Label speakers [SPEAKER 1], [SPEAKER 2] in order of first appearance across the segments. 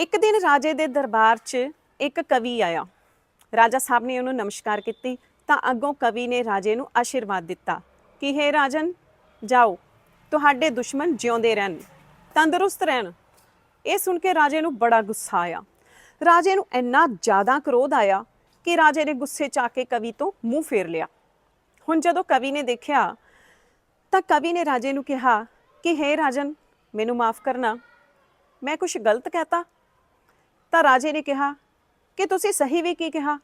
[SPEAKER 1] ਇੱਕ ਦਿਨ ਰਾਜੇ ਦੇ ਦਰਬਾਰ 'ਚ ਇੱਕ ਕਵੀ ਆਇਆ। ਰਾਜਾ ਸਾਹਿਬ ਨੇ ਉਹਨੂੰ ਨਮਸਕਾਰ ਕੀਤੀ ਤਾਂ ਅੱਗੋਂ ਕਵੀ ਨੇ ਰਾਜੇ ਨੂੰ ਆਸ਼ੀਰਵਾਦ ਦਿੱਤਾ ਕਿ, ਹੇ ਰਾਜਨ, ਜਾਓ, ਤੁਹਾਡੇ ਦੁਸ਼ਮਣ ਜਿਉਂਦੇ ਰਹਿਣ, ਤੰਦਰੁਸਤ ਰਹਿਣ। ਇਹ ਸੁਣ ਕੇ ਰਾਜੇ ਨੂੰ ਬੜਾ ਗੁੱਸਾ ਆਇਆ। ਰਾਜੇ ਨੂੰ ਇੰਨਾ ਜ਼ਿਆਦਾ ਕ੍ਰੋਧ ਆਇਆ ਕਿ ਰਾਜੇ ਨੇ ਗੁੱਸੇ 'ਚ ਆ ਕੇ ਕਵੀ ਤੋਂ ਮੂੰਹ ਫੇਰ ਲਿਆ। ਹੁਣ ਜਦੋਂ ਕਵੀ ਨੇ ਦੇਖਿਆ ਤਾਂ ਕਵੀ ਨੇ ਰਾਜੇ ਨੂੰ ਕਿਹਾ ਕਿ, ਹੇ ਰਾਜਨ, ਮੈਨੂੰ ਮਾਫ ਕਰਨਾ, ਮੈਂ ਕੁਝ ਗਲਤ ਕਹਤਾ ਤਾਂ ਰਾਜੇ ਨੇ ਕਿਹਾ, ਕਿ ਤੁਸੀਂ ਸਹੀ ਵੀ ਕੀ ਕਿਹਾ?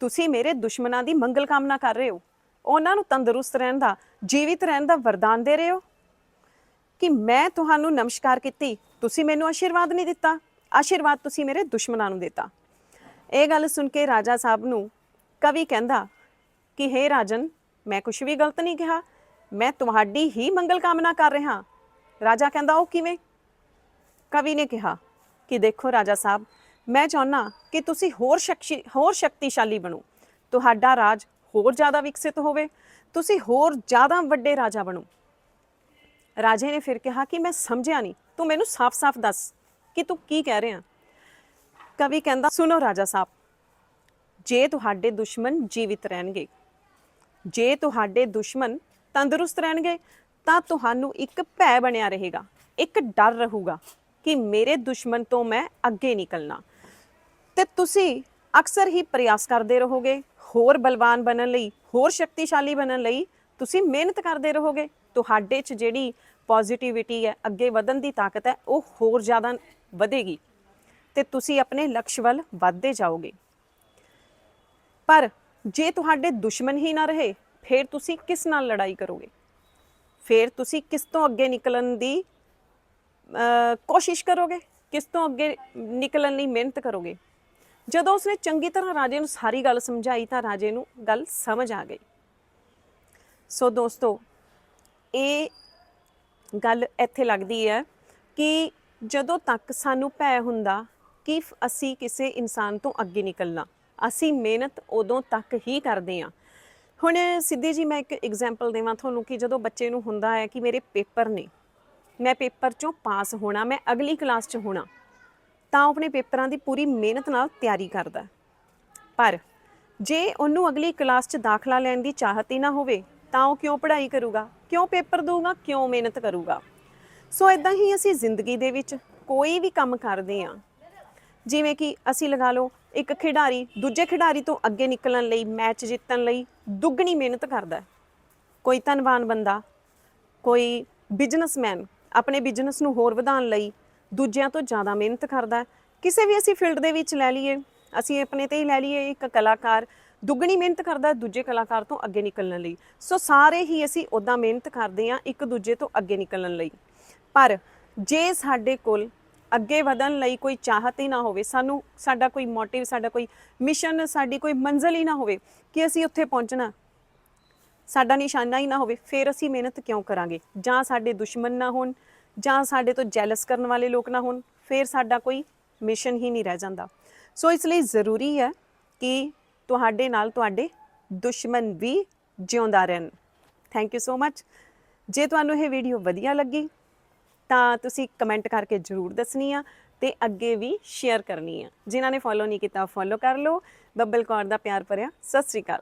[SPEAKER 1] ਤੁਸੀਂ ਮੇਰੇ ਦੁਸ਼ਮਣਾਂ ਦੀ ਮੰਗਲ ਕਾਮਨਾ ਕਰ ਰਹੇ ਹੋ। ਉਹਨਾਂ ਨੂੰ ਤੰਦਰੁਸਤ ਰਹਿਣ ਦਾ, ਜੀਵਿਤ ਰਹਿਣ ਦਾ ਵਰਦਾਨ ਦੇ ਰਹੇ ਹੋ? ਕਿ ਮੈਂ ਤੁਹਾਨੂੰ ਨਮਸਕਾਰ ਕੀਤੀ, ਤੁਸੀਂ ਮੈਨੂੰ ਆਸ਼ੀਰਵਾਦ ਨਹੀਂ ਦਿੱਤਾ। ਆਸ਼ੀਰਵਾਦ ਤੁਸੀਂ ਮੇਰੇ ਦੁਸ਼ਮਣਾਂ ਨੂੰ ਦਿੱਤਾ। ਇਹ ਗੱਲ ਸੁਣ ਕੇ ਰਾਜਾ ਸਾਹਿਬ ਨੂੰ ਕਵੀ ਕਹਿੰਦਾ, ਕਿ ਹੇ ਰਾਜਨ, ਮੈਂ ਕੁਝ ਵੀ ਗਲਤ ਨਹੀਂ ਕਿਹਾ। ਮੈਂ ਤੁਹਾਡੀ ਹੀ ਮੰਗਲ ਕਾਮਨਾ ਕਰ ਰਿਹਾ ਰਾਜਾ ਕਹਿੰਦਾ, ਉਹ ਕਿਵੇਂ? ਕਵੀ ਨੇ ਕਿਹਾ ਕਿ ਦੇਖੋ ਰਾਜਾ ਸਾਹਿਬ, ਮੈਂ ਚਾਹੁੰਨਾ ਕਿ ਤੁਸੀਂ ਹੋਰ ਸ਼ਕਤੀ ਹੋਰ ਸ਼ਕਤੀਸ਼ਾਲੀ ਬਣੋ। ਤੁਹਾਡਾ ਰਾਜ ਹੋਰ ਜ਼ਿਆਦਾ ਵਿਕਸਿਤ ਹੋਵੇ, ਤੁਸੀਂ ਹੋਰ ਜ਼ਿਆਦਾ ਵੱਡੇ ਰਾਜਾ ਬਣੋ। ਰਾਜੇ ਨੇ ਫਿਰ ਕਿਹਾ ਕਿ ਮੈਂ ਸਮਝਿਆ ਨਹੀਂ, ਤੂੰ ਮੈਨੂੰ ਸਾਫ਼-ਸਾਫ਼ ਦੱਸ ਕਿ ਤੂੰ ਕੀ ਕਹਿ ਰਿਹਾ। ਕਵੀ ਕਹਿੰਦਾ, ਸੁਣੋ ਰਾਜਾ ਸਾਹਿਬ, ਜੇ ਤੁਹਾਡੇ ਦੁਸ਼ਮਣ ਜੀਵਿਤ ਰਹਿਣਗੇ, ਜੇ ਤੁਹਾਡੇ ਦੁਸ਼ਮਣ ਤੰਦਰੁਸਤ ਰਹਿਣਗੇ, ਤਾਂ ਤੁਹਾਨੂੰ ਇੱਕ ਭੈ ਬਣਿਆ ਰਹੇਗਾ, ਇੱਕ ਡਰ ਰਹੂਗਾ। ਕਿ ਮੇਰੇ ਦੁਸ਼ਮਣ ਤੋਂ ਮੈਂ ਅੱਗੇ ਨਿਕਲਣਾ। ਤੇ ਤੁਸੀਂ ਅਕਸਰ ਹੀ ਪ੍ਰਯਾਸ ਕਰਦੇ ਰਹੋਗੇ, ਹੋਰ ਬਲਵਾਨ ਬਣਨ ਲਈ, ਹੋਰ ਸ਼ਕਤੀਸ਼ਾਲੀ ਬਣਨ ਲਈ ਤੁਸੀਂ ਮਿਹਨਤ ਕਰਦੇ ਰਹੋਗੇ। ਤੁਹਾਡੇ 'ਚ ਜਿਹੜੀ ਪੋਜ਼ਿਟਿਵਿਟੀ ਹੈ, ਅੱਗੇ ਵਧਣ ਦੀ ਤਾਕਤ ਹੈ, ਉਹ ਹੋਰ ਜ਼ਿਆਦਾ ਵਧੇਗੀ। ਤੇ ਤੁਸੀਂ ਆਪਣੇ ਲਕਸ਼ ਵੱਲ ਵੱਧਦੇ ਜਾਓਗੇ। ਪਰ ਜੇ ਤੁਹਾਡੇ ਦੁਸ਼ਮਣ ਹੀ ਨਾ ਰਹੇ, ਫਿਰ ਤੁਸੀਂ ਕਿਸ ਨਾਲ ਲੜਾਈ ਕਰੋਗੇ? ਫਿਰ ਤੁਸੀਂ ਕਿਸ ਤੋਂ ਅੱਗੇ ਨਿਕਲਣ ਦੀ ਕੋਸ਼ਿਸ਼ ਕਰੋਗੇ ਕਿਸ ਤੋਂ ਅੱਗੇ ਨਿਕਲਣ ਲਈ ਮਿਹਨਤ ਕਰੋਗੇ? ਜਦੋਂ ਉਸਨੇ ਚੰਗੀ ਤਰ੍ਹਾਂ ਰਾਜੇ ਨੂੰ ਸਾਰੀ ਗੱਲ ਸਮਝਾਈ ਤਾਂ ਰਾਜੇ ਨੂੰ ਗੱਲ ਸਮਝ ਆ ਗਈ। ਸੋ ਦੋਸਤੋ, ਇਹ ਗੱਲ ਇੱਥੇ ਲੱਗਦੀ ਹੈ ਕਿ ਜਦੋਂ ਤੱਕ ਸਾਨੂੰ ਭੈ ਹੁੰਦਾ ਕਿ ਅਸੀਂ ਕਿਸੇ ਇਨਸਾਨ ਤੋਂ ਅੱਗੇ ਨਿਕਲਣਾ, ਅਸੀਂ ਮਿਹਨਤ ਉਦੋਂ ਤੱਕ ਹੀ ਕਰਦੇ ਹਾਂ। ਹੁਣ ਸਿੱਧੀ ਜੀ ਮੈਂ ਇੱਕ ਐਗਜ਼ਾਮਪਲ ਦੇਵਾਂ ਤੁਹਾਨੂੰ ਕਿ ਜਦੋਂ ਬੱਚੇ ਨੂੰ ਹੁੰਦਾ ਹੈ ਕਿ ਮੇਰੇ ਪੇਪਰ ਨੇ ਮੈਂ ਪੇਪਰ ਚੋਂ ਪਾਸ ਹੋਣਾ, ਮੈਂ ਅਗਲੀ ਕਲਾਸ 'ਚ ਹੋਣਾ, ਤਾਂ ਉਹ ਆਪਣੇ ਪੇਪਰਾਂ ਦੀ ਪੂਰੀ ਮਿਹਨਤ ਨਾਲ ਤਿਆਰੀ ਕਰਦਾ ਪਰ ਜੇ ਉਹਨੂੰ ਅਗਲੀ ਕਲਾਸ 'ਚ ਦਾਖਲਾ ਲੈਣ ਦੀ ਚਾਹਤ ਹੀ ਨਾ ਹੋਵੇ, ਤਾਂ ਉਹ ਕਿਉਂ ਪੜ੍ਹਾਈ ਕਰੂਗਾ? ਕਿਉਂ ਪੇਪਰ ਦਊਗਾ? ਕਿਉਂ ਮਿਹਨਤ ਕਰੂਗਾ? ਸੋ ਇਦਾਂ ਹੀ ਅਸੀਂ ਜ਼ਿੰਦਗੀ ਦੇ ਵਿੱਚ ਕੋਈ ਵੀ ਕੰਮ ਕਰਦੇ ਹਾਂ, ਜਿਵੇਂ ਕਿ ਅਸੀਂ ਲਗਾ ਲਓ ਇੱਕ ਖਿਡਾਰੀ ਦੂਜੇ ਖਿਡਾਰੀ ਤੋਂ ਅੱਗੇ ਨਿਕਲਣ ਲਈ, ਮੈਚ ਜਿੱਤਣ ਲਈ ਦੁੱਗਣੀ ਮਿਹਨਤ ਕਰਦਾ ਕੋਈ ਧਨਵਾਨ ਬੰਦਾ, ਕੋਈ ਬਿਜ਼ਨਸਮੈਨ ਆਪਣੇ ਬਿਜ਼ਨਸ ਨੂੰ ਹੋਰ ਵਧਾਉਣ ਲਈ ਦੂਜਿਆਂ ਤੋਂ ਜ਼ਿਆਦਾ ਮਿਹਨਤ ਕਰਦਾ ਹੈ। ਕਿਸੇ ਵੀ ਅਸੀਂ ਫੀਲਡ ਦੇ ਵਿੱਚ ਲੈ ਲਈਏ, ਅਸੀਂ ਆਪਣੇ ਤੇ ਹੀ ਲੈ ਲਈਏ, ਇੱਕ ਕਲਾਕਾਰ ਦੁੱਗਣੀ ਮਿਹਨਤ ਕਰਦਾ ਦੂਜੇ ਕਲਾਕਾਰ ਤੋਂ ਅੱਗੇ ਨਿਕਲਣ ਲਈ। ਸੋ ਸਾਰੇ ਹੀ ਅਸੀਂ ਉਦਾਂ ਮਿਹਨਤ ਕਰਦੇ ਹਾਂ ਇੱਕ ਦੂਜੇ ਤੋਂ ਅੱਗੇ ਨਿਕਲਣ ਲਈ। ਪਰ ਜੇ ਸਾਡੇ ਕੋਲ ਅੱਗੇ ਵਧਣ ਲਈ ਕੋਈ ਚਾਹਤ ਹੀ ਨਾ ਹੋਵੇ, ਸਾਨੂੰ ਸਾਡਾ ਕੋਈ ਮੋਟਿਵ ਸਾਡਾ ਕੋਈ ਮਿਸ਼ਨ ਸਾਡੀ ਕੋਈ ਮੰਜ਼ਿਲ ਹੀ ਨਾ ਹੋਵੇ ਕਿ ਅਸੀਂ ਉੱਥੇ ਪਹੁੰਚਣਾ ਸਾਡਾ ਨਿਸ਼ਾਨਾ ਹੀ ਨਾ ਹੋਵੇ, ਫਿਰ ਅਸੀਂ ਮਿਹਨਤ ਕਿਉਂ ਕਰਾਂਗੇ? ਜਾਂ ਸਾਡੇ ਦੁਸ਼ਮਣ ਨਾ ਹੋਣ, ਜਾਂ ਸਾਡੇ ਤੋਂ ਜੈਲਸ ਕਰਨ ਵਾਲੇ ਲੋਕ ਨਾ ਹੋਣ, ਫਿਰ ਸਾਡਾ ਕੋਈ ਮਿਸ਼ਨ ਹੀ ਨਹੀਂ ਰਹਿ ਜਾਂਦਾ। ਸੋ ਇਸ ਲਈ ਜ਼ਰੂਰੀ ਹੈ ਕਿ ਤੁਹਾਡੇ ਨਾਲ ਤੁਹਾਡੇ ਦੁਸ਼ਮਣ ਵੀ ਜਿਉਂਦਾ ਰਹਿਣ। ਥੈਂਕ ਯੂ ਸੋ ਮੱਚ ਜੇ ਤੁਹਾਨੂੰ ਇਹ ਵੀਡੀਓ ਵਧੀਆ ਲੱਗੀ, ਤਾਂ ਤੁਸੀਂ ਕਮੈਂਟ ਕਰਕੇ ਜਰੂਰ ਦੱਸਣੀ ਆ ਤੇ ਅੱਗੇ ਵੀ ਸ਼ੇਅਰ ਕਰਨੀ ਆ। ਜਿਨ੍ਹਾਂ ਨੇ ਫੋਲੋ ਨਹੀਂ ਕੀਤਾ ਫੋਲੋ ਕਰ ਲਓ। ਬੱਬਲ ਕੌਰ ਦਾ ਪਿਆਰ ਭਰਿਆ। ਸਤਿ ਸ੍ਰੀ ਅਕਾਲ।